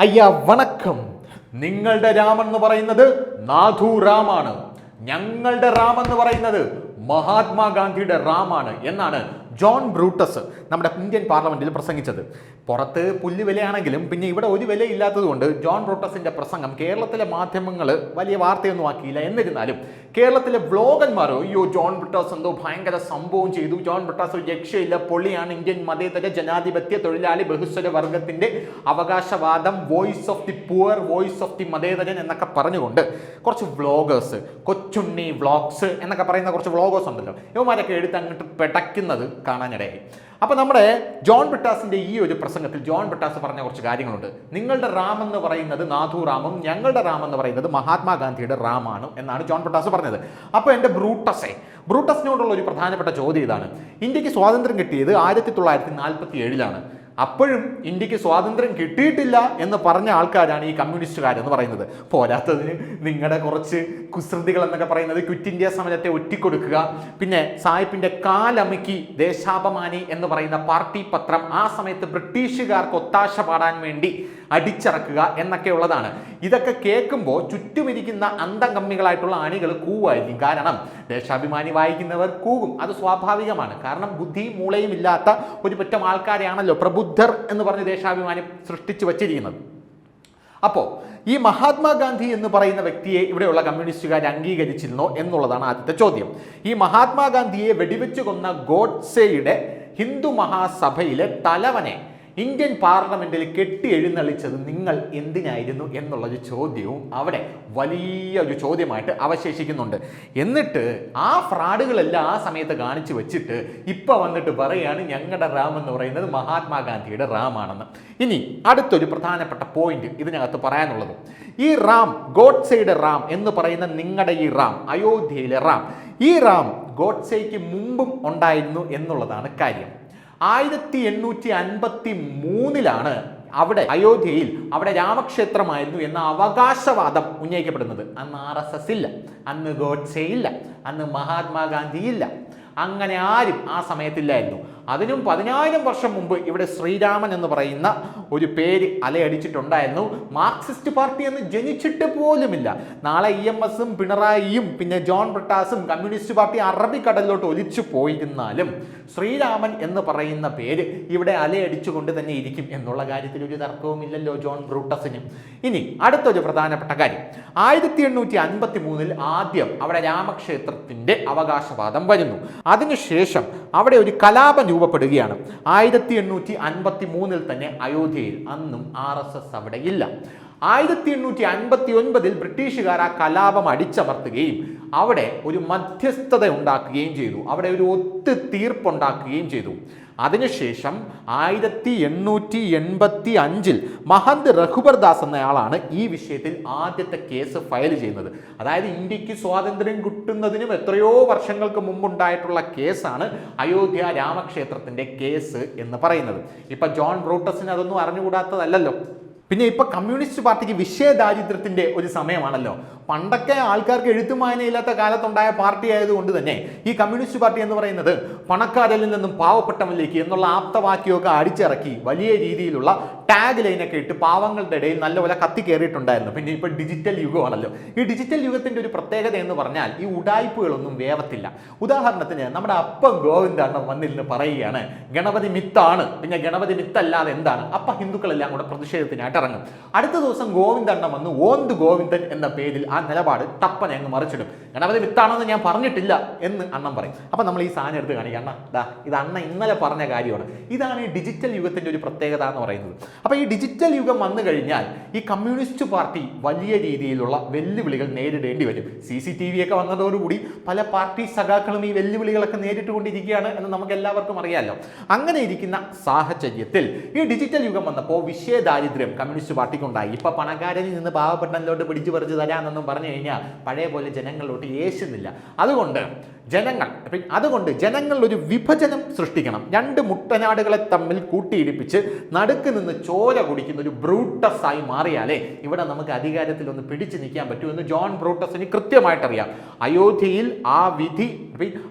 അയ്യ വണക്കം. നിങ്ങളുടെ രാമൻ എന്ന് പറയുന്നത് നാഥു രാമാണ്. ഞങ്ങളുടെ റാം എന്ന് പറയുന്നത് മഹാത്മാഗാന്ധിയുടെ റാമാണ് എന്നാണ് ജോൺ ബ്രൂട്ടസ് നമ്മുടെ ഇന്ത്യൻ പാർലമെന്റിൽ പ്രസംഗിച്ചത്. പുറത്ത് പുല്ല് വിലയാണെങ്കിലും പിന്നെ ഇവിടെ ഒരു വിലയില്ലാത്തതുകൊണ്ട് ജോൺ ബ്രൂട്ടസിന്റെ പ്രസംഗം കേരളത്തിലെ മാധ്യമങ്ങൾ വലിയ വാർത്തയൊന്നും ആക്കിയില്ല. എന്നിരുന്നാലും കേരളത്തിലെ വ്ലോഗന്മാർ അയ്യോ ജോൺ ബ്രിട്ടാസ് എന്തോ ഭയങ്കര സംഭവം ചെയ്തു. ജോൺ ബ്രിട്ടാസ് ഒരു രക്ഷയില്ല. പൊള്ളിയാണ് ഇന്ത്യൻ മതേതര ജനാധിപത്യ തൊഴിലാളി ബഹുസ്വര വർഗത്തിന്റെ അവകാശവാദം voice of the poor voice of the മതേതരൻ എന്നൊക്കെ പറഞ്ഞുകൊണ്ട് കുറച്ച് വ്ളോഗേഴ്സ് കൊച്ചുണ്ണി വ്ളോഗ്സ് എന്നൊക്കെ പറയുന്ന കുറച്ച് വ്ളോഗേഴ്സ് ഉണ്ടല്ലോ. ഇവന്മാരൊക്കെ എടുത്ത് അങ്ങോട്ട് പെടയ്ക്കുന്നത് കാണാനിടയായി. അപ്പോൾ നമ്മുടെ ജോൺ ബ്രിട്ടാസിന്റെ ഈ ഒരു പ്രസംഗത്തിൽ ജോൺ ബ്രിട്ടാസ് പറഞ്ഞ കുറച്ച് കാര്യങ്ങളുണ്ട്. നിങ്ങളുടെ റാം എന്ന് പറയുന്നത് നാഥു റാമും ഞങ്ങളുടെ റാം എന്ന് പറയുന്നത് മഹാത്മാഗാന്ധിയുടെ റാമാണ് എന്നാണ് ജോൺ ബ്രിട്ടാസ് പറഞ്ഞത്. അപ്പോൾ എന്റെ ബ്രൂട്ടസെ ബ്രൂട്ടസിനോടുള്ള ഒരു പ്രധാനപ്പെട്ട ചോദ്യം ഇതാണ്. ഇന്ത്യയ്ക്ക് സ്വാതന്ത്ര്യം കിട്ടിയത് ആയിരത്തി തൊള്ളായിരത്തി നാൽപ്പത്തി ഏഴിലാണ്. അപ്പോഴും ഇന്ത്യയ്ക്ക് സ്വാതന്ത്ര്യം കിട്ടിയിട്ടില്ല എന്ന് പറഞ്ഞ ആൾക്കാരാണ് ഈ കമ്മ്യൂണിസ്റ്റുകാരെന്ന് പറയുന്നത്. പോരാത്തതിന് നിങ്ങളുടെ കുറച്ച് കുസൃതികൾ എന്നൊക്കെ പറയുന്നത് ക്വിറ്റ് ഇന്ത്യ സമരത്തെ ഒറ്റിക്കൊടുക്കുക. പിന്നെ സായിപ്പിന്റെ കാലമുക്കി ദേശാഭിമാനി എന്ന് പറയുന്ന പാർട്ടി പത്രം ആ സമയത്ത് ബ്രിട്ടീഷുകാർക്ക് ഒത്താശ പാടാൻ വേണ്ടി അടിച്ചിറക്കുക എന്നൊക്കെ ഉള്ളതാണ് ഇതൊക്കെ കേൾക്കുമ്പോൾ ചുറ്റുമിരിക്കുന്ന അന്തംകമ്മികളായിട്ടുള്ള ആണികൾ കൂവായിരിക്കും. കാരണം ദേശാഭിമാനി വായിക്കുന്നവർ കൂകും അത് സ്വാഭാവികമാണ്. കാരണം ബുദ്ധിയും മൂളയും ഇല്ലാത്ത ഒരു പറ്റം ആൾക്കാരെയാണല്ലോ പ്രബുദ്ധർ എന്ന് പറഞ്ഞ് ദേശാഭിമാനി സൃഷ്ടിച്ചു വച്ചിരിക്കുന്നത്. അപ്പോൾ ഈ മഹാത്മാഗാന്ധി എന്ന് പറയുന്ന വ്യക്തിയെ ഇവിടെയുള്ള കമ്മ്യൂണിസ്റ്റുകാർ അംഗീകരിച്ചിരുന്നോ എന്നുള്ളതാണ് ആദ്യത്തെ ചോദ്യം. ഈ മഹാത്മാഗാന്ധിയെ വെടിവെച്ച് കൊന്ന ഗോഡ്സെയുടെ ഹിന്ദു മഹാസഭയിലെ തലവനെ ഇന്ത്യൻ പാർലമെന്റിൽ കെട്ടി എഴുന്നള്ളിച്ചത് നിങ്ങൾ എന്തിനായിരുന്നു എന്നുള്ളൊരു ചോദ്യവും അവിടെ വലിയ ഒരു ചോദ്യമായിട്ട് അവശേഷിക്കുന്നുണ്ട്. എന്നിട്ട് ആ ഫ്രാഡുകളെല്ലാം ആ സമയത്ത് കാണിച്ചു വെച്ചിട്ട് ഇപ്പൊ വന്നിട്ട് പറയുകയാണ് ഞങ്ങളുടെ റാം എന്ന് പറയുന്നത് മഹാത്മാഗാന്ധിയുടെ റാമാണെന്ന്. ഇനി അടുത്തൊരു പ്രധാനപ്പെട്ട പോയിന്റ് ഇതിനകത്ത് പറയാനുള്ളത്. ഈ റാം ഗോഡ്സെയുടെ റാം എന്ന് പറയുന്ന നിങ്ങളുടെ ഈ റാം അയോധ്യയിലെ റാം ഈ റാം ഗോഡ്സെയ്ക്ക് മുമ്പും ഉണ്ടായിരുന്നു എന്നുള്ളതാണ് കാര്യം. ആയിരത്തി എണ്ണൂറ്റി അൻപത്തി മൂന്നിലാണ് അവിടെ അയോധ്യയിൽ അവിടെ രാമക്ഷേത്രമായിരുന്നു എന്ന അവകാശവാദം ഉന്നയിക്കപ്പെടുന്നത്. അന്ന് ആർ എസ് എസ് ഇല്ല അന്ന് ഗോഡ്സേ ഇല്ല അന്ന് മഹാത്മാഗാന്ധി ഇല്ല. അങ്ങനെ ആരും ആ സമയത്തില്ലായിരുന്നു. അതിനും പതിനായിരം വർഷം മുമ്പ് ഇവിടെ ശ്രീരാമൻ എന്ന് പറയുന്ന ഒരു പേര് അലയടിച്ചിട്ടുണ്ടായിരുന്നു. മാർക്സിസ്റ്റ് പാർട്ടി എന്ന് ജനിച്ചിട്ട് പോലുമില്ല. നാളെ ഇ എം എസും പിണറായിയും പിന്നെ ജോൺ ബ്രിട്ടാസും കമ്മ്യൂണിസ്റ്റ് പാർട്ടി അറബിക്കടലിലോട്ട് ഒലിച്ചു പോയിരുന്നാലും ശ്രീരാമൻ എന്ന് പറയുന്ന പേര് ഇവിടെ അലയടിച്ചുകൊണ്ട് തന്നെ ഇരിക്കും എന്നുള്ള കാര്യത്തിൽ ഒരു തർക്കവുമില്ലല്ലോ ജോൺ ബ്രൂട്ടസിന്. ഇനി അടുത്തൊരു പ്രധാനപ്പെട്ട കാര്യം. ആയിരത്തി എണ്ണൂറ്റി അൻപത്തി മൂന്നിൽ ആദ്യം അവിടെ രാമക്ഷേത്രത്തിന്റെ അവകാശവാദം വരുന്നു. അതിനുശേഷം അവിടെ ഒരു കലാപം രൂപപ്പെടുകയാണ്. ആയിരത്തി എണ്ണൂറ്റി അൻപത്തി മൂന്നിൽ തന്നെ അയോധ്യയിൽ അന്നും ആർ എസ് എസ് അവിടെ ഇല്ല ആയിരത്തി എണ്ണൂറ്റി അൻപത്തി ഒൻപതിൽ ബ്രിട്ടീഷുകാർ ആ കലാപം അടിച്ചമർത്തുകയും അവിടെ ഒരു മധ്യസ്ഥത ഉണ്ടാക്കുകയും ചെയ്തു. അവിടെ ഒരു ഒത്തു തീർപ്പുണ്ടാക്കുകയും ചെയ്തു. അതിനുശേഷം ആയിരത്തി എണ്ണൂറ്റി എൺപത്തി അഞ്ചിൽ മഹന്ത് രഘുബർ ദാസ് എന്നയാളാണ് ഈ വിഷയത്തിൽ ആദ്യത്തെ കേസ് ഫയൽ ചെയ്യുന്നത്. അതായത് ഇന്ത്യയ്ക്ക് സ്വാതന്ത്ര്യം കിട്ടുന്നതിനും എത്രയോ വർഷങ്ങൾക്ക് മുമ്പുണ്ടായിട്ടുള്ള കേസാണ് അയോധ്യ രാമക്ഷേത്രത്തിന്റെ കേസ് എന്ന് പറയുന്നത്. ഇപ്പൊ ജോൺ ബ്രൂട്ടസിന് അതൊന്നും അറിഞ്ഞുകൂടാത്തതല്ലല്ലോ. പിന്നെ ഇപ്പൊ കമ്മ്യൂണിസ്റ്റ് പാർട്ടിക്ക് വിഷയദാരിദ്ര്യത്തിന്റെ ഒരു സമയമാണല്ലോ. പണ്ടൊക്കെ ആൾക്കാർക്ക് എഴുത്തുമായനയില്ലാത്ത കാലത്തുണ്ടായ പാർട്ടി ആയതുകൊണ്ട് തന്നെ ഈ കമ്മ്യൂണിസ്റ്റ് പാർട്ടി എന്ന് പറയുന്നത് പണക്കാരിൽ നിന്നും പാവപ്പെട്ടവനിലേക്ക് എന്നുള്ള ആപ്തവാക്യമൊക്കെ അടിച്ചിറക്കി വലിയ രീതിയിലുള്ള ടാഗ് ലൈനൊക്കെ ഇട്ട് പാവങ്ങളുടെ ഇടയിൽ നല്ലപോലെ കത്തി കയറിയിട്ടുണ്ടായിരുന്നു. പിന്നെ ഇപ്പോൾ ഡിജിറ്റൽ യുഗമാണല്ലോ. ഈ ഡിജിറ്റൽ യുഗത്തിന്റെ ഒരു പ്രത്യേകത എന്ന് പറഞ്ഞാൽ ഈ ഉടായ്പകളൊന്നും വേവത്തില്ല. ഉദാഹരണത്തിന് നമ്മുടെ അപ്പം ഗോവിന്ദാണ് വന്നിരുന്ന് പറയുകയാണ് ഗണപതി മിത്താണ്. പിന്നെ ഗണപതി മിത്തല്ലാതെ എന്താണ്? അപ്പ ഹിന്ദുക്കളെല്ലാം കൂടെ പ്രതിഷേധത്തിനായിട്ട് ഇറങ്ങും അടുത്ത ദിവസം ഗോവിന്ദണ്ണം വന്ന് ഓന്ത് ഗോവിന്ദൻ എന്ന പേരിൽ നിലപാട് ടപ്പനെ അങ്ങ് മറിച്ചിടും. ഗണപതി വിത്താണെന്ന് ഞാൻ പറഞ്ഞിട്ടില്ല എന്ന് അണ്ണൻ പറയും. അപ്പം നമ്മൾ ഈ സാധനം എടുത്ത് കാണിക്കാം. അണ്ണ ദാ ഇത് അണ്ണ ഇന്നലെ പറഞ്ഞ കാര്യമാണ്. ഇതാണ് ഈ ഡിജിറ്റൽ യുഗത്തിന്റെ ഒരു പ്രത്യേകത എന്ന് പറയുന്നത്. അപ്പോൾ ഈ ഡിജിറ്റൽ യുഗം വന്നു കഴിഞ്ഞാൽ ഈ കമ്മ്യൂണിസ്റ്റ് പാർട്ടി വലിയ രീതിയിലുള്ള വെല്ലുവിളികൾ നേരിടേണ്ടി വരും. സി സി ടി വി ഒക്കെ വന്നതോടുകൂടി പല പാർട്ടി സഖാക്കളും ഈ വെല്ലുവിളികളൊക്കെ നേരിട്ടുകൊണ്ടിരിക്കുകയാണ് എന്ന് നമുക്ക് എല്ലാവർക്കും അറിയാമല്ലോ അങ്ങനെ ഇരിക്കുന്ന സാഹചര്യത്തിൽ ഈ ഡിജിറ്റൽ യുഗം വന്നപ്പോൾ വിഷയ ദാരിദ്ര്യം കമ്മ്യൂണിസ്റ്റ് പാർട്ടിക്കുണ്ടായി. ഇപ്പൊ പണക്കാരനിൽ നിന്ന് പാവപ്പെട്ടനിലോട്ട് പിടിച്ചു പറിച്ചു തരാമെന്നൊന്നും പറഞ്ഞു കഴിഞ്ഞാൽ പഴയ പോലെ ജനങ്ങളിലോട്ട് യേശുന്നില്ല. അതുകൊണ്ട് ജനങ്ങൾ. അതുകൊണ്ട് ജനങ്ങളിൽ ഒരു വിഭജനം സൃഷ്ടിക്കണം. രണ്ട് മുട്ടനാടുകളെ തമ്മിൽ കൂട്ടിയിടിപ്പിച്ച് നടുക്ക് നിന്ന് ചോര കുടിക്കുന്ന ഒരു ബ്രൂട്ടസ് ആയി മാറിയാലേ ഇവിടെ നമുക്ക് അധികാരത്തിൽ ഒന്ന് പിടിച്ചു നിൽക്കാൻ പറ്റൂ എന്ന് ജോൺ ബ്രൂട്ടസിന് കൃത്യമായിട്ടറിയാം. അയോധ്യയിൽ ആ വിധി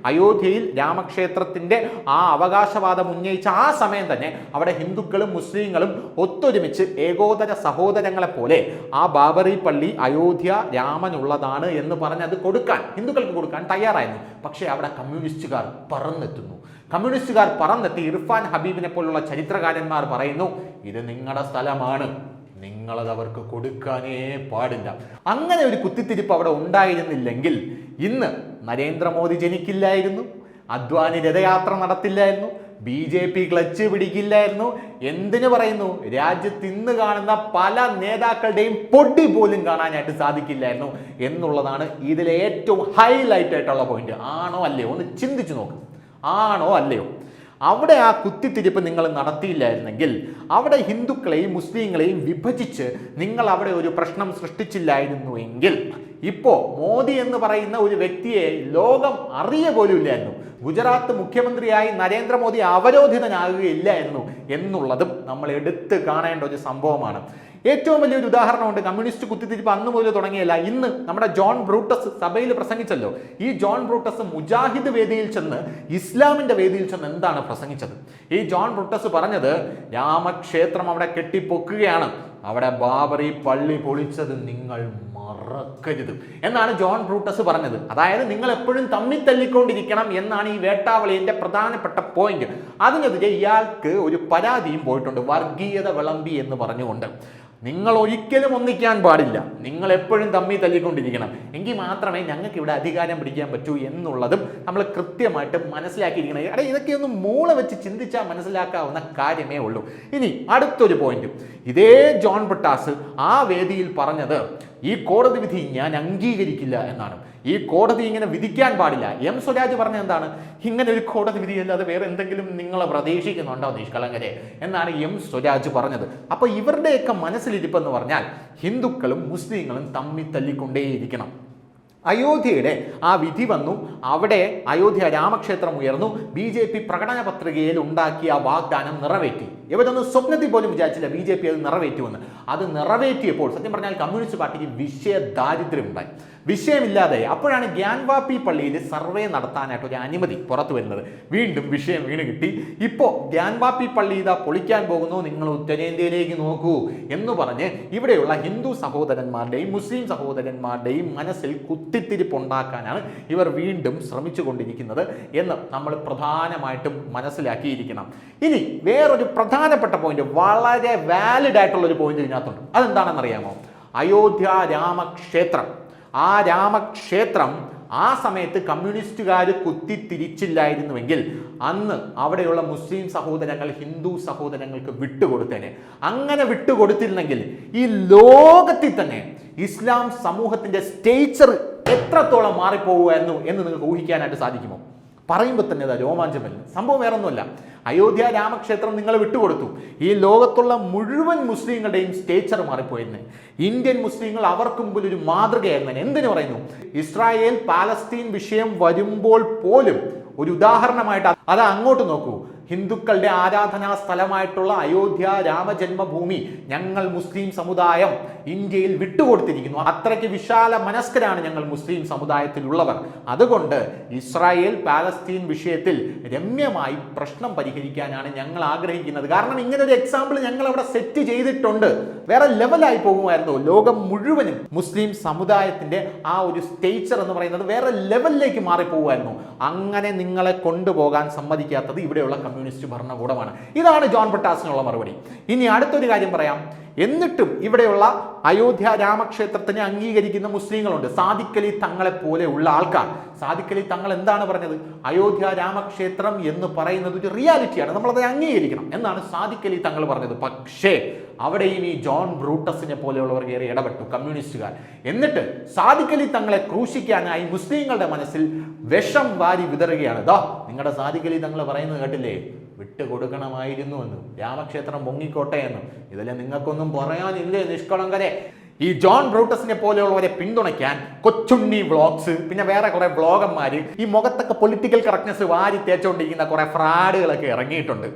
അയോധ്യയിൽ രാമക്ഷേത്രത്തിന്റെ ആ അവകാശവാദം ഉന്നയിച്ച ആ സമയം തന്നെ അവിടെ ഹിന്ദുക്കളും മുസ്ലിങ്ങളും ഒത്തൊരുമിച്ച് ഏകോദര സഹോദരങ്ങളെ പോലെ ആ ബാബറി പള്ളി അയോധ്യ രാമനുള്ളതാണ് എന്ന് പറഞ്ഞ് അത് കൊടുക്കാൻ ഹിന്ദുക്കൾക്ക് കൊടുക്കാൻ തയ്യാറായിരുന്നു. പക്ഷേ അവിടെ കമ്മ്യൂണിസ്റ്റുകാർ പറന്നെത്തുന്നു. കമ്മ്യൂണിസ്റ്റുകാർ പറന്നെത്തി ഇർഫാൻ ഹബീബിനെ പോലുള്ള ചരിത്രകാരന്മാർ പറയുന്നു ഇത് നിങ്ങളുടെ സ്ഥലമാണ്. നിങ്ങളത് അവർക്ക് കൊടുക്കാനേ പാടില്ല. അങ്ങനെ ഒരു കുത്തിത്തിരിപ്പ് അവിടെ ഉണ്ടായിരുന്നില്ലെങ്കിൽ ഇന്ന് നരേന്ദ്രമോദി ജനിക്കില്ലായിരുന്നു അദ്വാനി രഥയാത്ര നടത്തില്ലായിരുന്നു ബി ജെ പി ക്ലച്ച് പിടിക്കില്ലായിരുന്നു. എന്തിനു പറയുന്നു? രാജ്യത്ത് ഇന്ന് കാണുന്ന പല നേതാക്കളുടെയും പൊടി പോലും കാണാനായിട്ട് സാധിക്കില്ലായിരുന്നു എന്നുള്ളതാണ് ഇതിലെ ഏറ്റവും ഹൈലൈറ്റ് ആയിട്ടുള്ള പോയിന്റ് ആണോ അല്ലയോ? ഒന്ന് ചിന്തിച്ചു നോക്ക്. ആണോ അല്ലയോ? അവിടെ ആ കുത്തിത്തിരിപ്പ് നിങ്ങൾ നടത്തിയില്ലായിരുന്നെങ്കിൽ അവിടെ ഹിന്ദുക്കളെയും മുസ്ലിങ്ങളെയും വിഭജിച്ച് നിങ്ങൾ അവിടെ ഒരു പ്രശ്നം സൃഷ്ടിച്ചില്ലായിരുന്നുവെങ്കിൽ ഇപ്പോ മോദി എന്ന് പറയുന്ന ഒരു വ്യക്തിയെ ലോകം അറിയ പോലുമില്ലായിരുന്നു. ഗുജറാത്ത് മുഖ്യമന്ത്രിയായി നരേന്ദ്രമോദി അവരോധിതനാകുകയില്ലായിരുന്നു എന്നുള്ളതും നമ്മൾ എടുത്ത് കാണേണ്ട ഒരു സംഭവമാണ്. ഏറ്റവും വലിയൊരു ഉദാഹരണമുണ്ട് കമ്മ്യൂണിസ്റ്റ് കുത്തിത്തിരിപ്പ് അന്ന് മുതൽ തുടങ്ങിയല്ല ഇന്ന് നമ്മുടെ ജോൺ ബ്രൂട്ടസ് സഭയിൽ പ്രസംഗിച്ചല്ലോ. ഈ ജോൺ ബ്രൂട്ടസ് മുജാഹിദ് വേദിയിൽ ചെന്ന് ഇസ്ലാമിന്റെ വേദിയിൽ ചെന്ന് എന്താണ് പ്രസംഗിച്ചത്? ഈ ജോൺ ബ്രൂട്ടസ് പറഞ്ഞത് രാമക്ഷേത്രം അവിടെ കെട്ടിപ്പൊക്കുകയാണ്. അവിടെ ബാബറി പള്ളി പൊളിച്ചത് നിങ്ങൾ മറക്കരുത്. എന്നാണ് ജോൺ ബ്രൂട്ടസ് പറഞ്ഞത്. അതായത് നിങ്ങൾ എപ്പോഴും തമ്മിൽ തല്ലിക്കൊണ്ടിരിക്കണം എന്നാണ് ഈ വേട്ടാവളിയുടെ പ്രധാനപ്പെട്ട പോയിന്റ് അതിനെതിരെ ഇയാൾക്ക് ഒരു പരാതിയും പോയിട്ടുണ്ട്. വർഗീയത വിളമ്പി എന്ന് പറഞ്ഞുകൊണ്ട്. നിങ്ങൾ ഒരിക്കലും ഒന്നിക്കാൻ പാടില്ല. നിങ്ങൾ എപ്പോഴും തമ്മിൽ തല്ലിക്കൊണ്ടിരിക്കണം. എങ്കിൽ മാത്രമേ ഞങ്ങൾക്ക് ഇവിടെ അധികാരം പിടിക്കാൻ പറ്റൂ എന്നുള്ളതും നമ്മൾ കൃത്യമായിട്ട് മനസ്സിലാക്കിയിരിക്കണം. എടാ ഇതൊക്കെ ഒന്ന് മൂള വെച്ച് ചിന്തിച്ചാൽ മനസ്സിലാക്കാവുന്ന കാര്യമേ ഉള്ളൂ. ഇനി അടുത്തൊരു പോയിന്റ് ഇതേ ജോൺ ബ്രിട്ടാസ് ആ വേദിയിൽ പറഞ്ഞത് ഈ കോടതി വിധി ഞാൻ അംഗീകരിക്കില്ല എന്നാണ്. ഈ കോടതി ഇങ്ങനെ വിധിക്കാൻ പാടില്ല. എം സ്വരാജ് പറഞ്ഞ എന്താണ്? ഇങ്ങനെ ഒരു കോടതി വിധി അല്ലാതെ വേറെ എന്തെങ്കിലും നിങ്ങളെ പ്രതീക്ഷിക്കുന്നുണ്ടോ നിഷ്കളങ്കരെ? എന്നാണ് എം സ്വരാജ് പറഞ്ഞത്. അപ്പൊ ഇവരുടെയൊക്കെ മനസ്സിലിരിപ്പെന്ന് പറഞ്ഞാൽ ഹിന്ദുക്കളും മുസ്ലിങ്ങളും തമ്മിൽ തല്ലിക്കൊണ്ടേയിരിക്കണം. അയോധ്യയുടെ ആ വിധി വന്നു. അവിടെ അയോധ്യ രാമക്ഷേത്രം ഉയർന്നു. ബി ജെ പി പ്രകടന പത്രികയിൽ ഉണ്ടാക്കിയ വാഗ്ദാനം നിറവേറ്റി. ഇവരൊന്നും സ്വപ്നത്തിൽ പോലും വിചാരിച്ചില്ല ബി ജെ പി അത് നിറവേറ്റുമെന്ന്. അത് നിറവേറ്റിയപ്പോൾ സത്യം പറഞ്ഞാൽ കമ്മ്യൂണിസ്റ്റ് പാർട്ടിക്ക് വിഷയ ദാരിദ്ര്യം ഉണ്ടായി വിഷയമില്ലാതെ. അപ്പോഴാണ് ഗ്യാൻവാപ്പി പള്ളിയിൽ സർവേ നടത്താനായിട്ട് ഒരു അനുമതി പുറത്തു വരുന്നത്. വീണ്ടും വിഷയം വീണ് കിട്ടി. ഇപ്പോൾ ഗ്യാൻവാപ്പി പള്ളി ഇതാ പൊളിക്കാൻ പോകുന്നു. നിങ്ങൾ ഉത്തരേന്ത്യയിലേക്ക് നോക്കൂ എന്ന് പറഞ്ഞ് ഇവിടെയുള്ള ഹിന്ദു സഹോദരന്മാരുടെയും മുസ്ലിം സഹോദരന്മാരുടെയും മനസ്സിൽ കുത്തിത്തിരിപ്പുണ്ടാക്കാനാണ് ഇവർ വീണ്ടും ശ്രമിച്ചു കൊണ്ടിരിക്കുന്നത് എന്ന് നമ്മൾ പ്രധാനമായിട്ടും മനസ്സിലാക്കിയിരിക്കണം. ഇനി വേറൊരു പ്രധാനപ്പെട്ട പോയിന്റ് വളരെ വാലിഡ് ആയിട്ടുള്ള ഒരു പോയിന്റ് ഇതിനകത്തുണ്ട്. അതെന്താണെന്നറിയാമോ? അയോധ്യ രാമക്ഷേത്രം. ആ രാമക്ഷേത്രം ആ സമയത്ത് കമ്മ്യൂണിസ്റ്റുകാർ കുത്തിത്തിരിച്ചില്ലായിരുന്നുവെങ്കിൽ അന്ന് അവിടെയുള്ള മുസ്ലിം സഹോദരങ്ങൾ ഹിന്ദു സഹോദരങ്ങൾക്ക് വിട്ടുകൊടുത്തേനെ. അങ്ങനെ വിട്ടുകൊടുത്തിരുന്നെങ്കിൽ ഈ ലോകത്തിൽ തന്നെ ഇസ്ലാം സമൂഹത്തിന്റെ സ്റ്റേച്ചർ എത്രത്തോളം മാറിപ്പോകുമായിരുന്നു എന്ന് നിങ്ങൾക്ക് ഊഹിക്കാനായിട്ട് സാധിക്കുമോ? പറയുമ്പോൾ തന്നെ അതാ രോമാഞ്ചം വരുന്നത് സംഭവം വേറൊന്നുമല്ല. അയോധ്യ രാമക്ഷേത്രം നിങ്ങൾ വിട്ടുകൊടുത്തു. ഈ ലോകത്തുള്ള മുഴുവൻ മുസ്ലിങ്ങളുടെയും സ്റ്റേച്ചർ മാറിപ്പോയിരുന്നു. ഇന്ത്യൻ മുസ്ലിങ്ങൾ അവർക്ക് മുമ്പിൽ ഒരു മാതൃകയായിരുന്നു. എന്തിനു പറയുന്നു? ഇസ്രായേൽ പാലസ്തീൻ വിഷയം വരുമ്പോൾ പോലും ഒരു ഉദാഹരണമായിട്ട് അത് അങ്ങോട്ട് നോക്കൂ. ഹിന്ദുക്കളുടെ ആരാധനാ സ്ഥലമായിട്ടുള്ള അയോധ്യ രാമജന്മഭൂമി ഞങ്ങൾ മുസ്ലിം സമുദായം ഇന്ത്യയിൽ വിട്ടുകൊടുത്തിരിക്കുന്നു. അത്രയ്ക്ക് വിശാല മനസ്കരാണ് ഞങ്ങൾ മുസ്ലിം സമുദായത്തിലുള്ളവർ. അതുകൊണ്ട് ഇസ്രായേൽ പാലസ്തീൻ വിഷയത്തിൽ രമ്യമായി പ്രശ്നം പരിഹരിക്കാനാണ് ഞങ്ങൾ ആഗ്രഹിക്കുന്നത്. കാരണം ഇങ്ങനെ ഒരു എക്സാമ്പിൾ ഞങ്ങൾ അവിടെ സെറ്റ് ചെയ്തിട്ടുണ്ട്. വേറെ ലെവലായി പോകുമായിരുന്നു? ലോകം മുഴുവനും മുസ്ലിം സമുദായത്തിന്റെ ആ ഒരു സ്റ്റേച്ചർ എന്ന് പറയുന്നത് വേറെ ലെവലിലേക്ക് മാറിപ്പോകുമായിരുന്നു. അങ്ങനെ നിങ്ങളെ കൊണ്ടുപോകാൻ സമ്മതിക്കാത്തത് ഇവിടെയുള്ള കമ്മ്യൂണിസ്റ്റ് ഭരണകൂടമാണ്. ഇതാണ് ജോൺ ബ്രിട്ടാസിനുള്ള മറുപടി. ഇനി അടുത്തൊരു കാര്യം പറയാം. എന്നിട്ടും ഇവിടെയുള്ള അയോധ്യ രാമക്ഷേത്രത്തിനെ അംഗീകരിക്കുന്ന മുസ്ലിങ്ങളുണ്ട്. സാദിക്കലി തങ്ങളെ പോലെയുള്ള ആൾക്കാർ. സാദിക്കലി തങ്ങൾ എന്താണ് പറഞ്ഞത്? അയോധ്യ രാമക്ഷേത്രം എന്ന് പറയുന്നത് ഒരു റിയാലിറ്റിയാണ് നമ്മളത് അംഗീകരിക്കണം എന്നാണ് സാദിക്കലി തങ്ങൾ പറഞ്ഞത്. പക്ഷേ അവിടെയും ഈ ജോൺ ബ്രൂട്ടസിനെ പോലെയുള്ളവർ കയറി ഇടപെട്ടു കമ്മ്യൂണിസ്റ്റുകാർ. എന്നിട്ട് സാധിക്കലി തങ്ങളെ ക്രൂശിക്കാനായി മുസ്ലിങ്ങളുടെ മനസ്സിൽ വിഷം വാരി വിതറുകയാണ്. ദാ നിങ്ങളുടെ സാധിക്കലി തങ്ങൾ പറയുന്നത് കേട്ടില്ലേ? വിട്ടുകൊടുക്കണമായിരുന്നു എന്ന്. രാമക്ഷേത്രം പൊങ്ങിക്കോട്ടെ എന്ന്. ഇതിലെ നിങ്ങൾക്കൊന്നും പറയാനില്ലേ നിഷ്കളങ്കരെ? ഈ ജോൺ ബ്രൂട്ടസിനെ പോലെയുള്ളവരെ പിന്തുണയ്ക്കാൻ കൊച്ചുണ്ണി വ്ളോഗ്സ് പിന്നെ വേറെ കുറെ വ്ളോഗന്മാർ ഈ മുഖത്തൊക്കെ പൊളിറ്റിക്കൽ കറക്റ്റ്നെസ് വാരി തേച്ചുകൊണ്ടിരിക്കുന്ന കുറെ ഫ്രാഡുകളൊക്കെ ഇറങ്ങിയിട്ടുണ്ട്.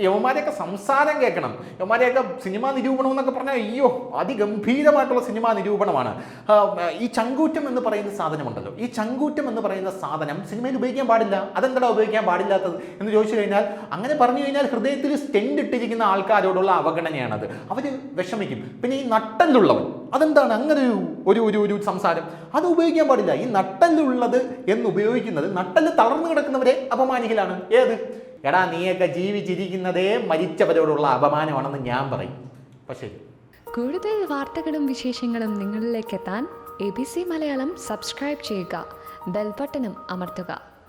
യവന്മാരെയൊക്കെ സംസാരം കേൾക്കണം. യവന്മാരെയൊക്കെ സിനിമാ നിരൂപണം എന്നൊക്കെ പറഞ്ഞാൽ അയ്യോ അതിഗംഭീരമായിട്ടുള്ള സിനിമാ നിരൂപണമാണ്. ഈ ചങ്കൂറ്റം എന്ന് പറയുന്ന സാധനമുണ്ടല്ലോ. ഈ ചങ്കൂറ്റം എന്ന് പറയുന്ന സാധനം സിനിമയിൽ ഉപയോഗിക്കാൻ പാടില്ല. അതെന്താ ഉപയോഗിക്കാൻ പാടില്ലാത്തത് എന്ന് ചോദിച്ചു കഴിഞ്ഞാൽ അങ്ങനെ പറഞ്ഞു കഴിഞ്ഞാൽ ഹൃദയത്തിൽ സ്റ്റെൻഡ് ഇട്ടിരിക്കുന്ന ആൾക്കാരോടുള്ള അവഗണനയാണത്. അവർ വിഷമിക്കും. പിന്നെ ഈ നട്ടല്ലുള്ളവൻ അതെന്താണ് അങ്ങനെ ഒരു ഒരു ഒരു ഒരു സംസാരം? അത് ഉപയോഗിക്കാൻ പാടില്ല. ഈ നട്ടല്ലുള്ളത് എന്ന് ഉപയോഗിക്കുന്നത് നട്ടൽ തളർന്നു കിടക്കുന്നവരെ അപമാനിക്കലാണ്. ഏത്? എടാ നീയൊക്കെ ജീവിച്ചിരിക്കുന്നതേ മരിച്ചവരോടുള്ള അപമാനമാണെന്ന് ഞാൻ പറയും. പക്ഷേ കൂടുതൽ വാർത്തകളും വിശേഷങ്ങളും നിങ്ങളിലേക്ക് എത്താൻ A B C Malayalam subscribe ചെയ്യുക. ബെൽബട്ടനും അമർത്തുക.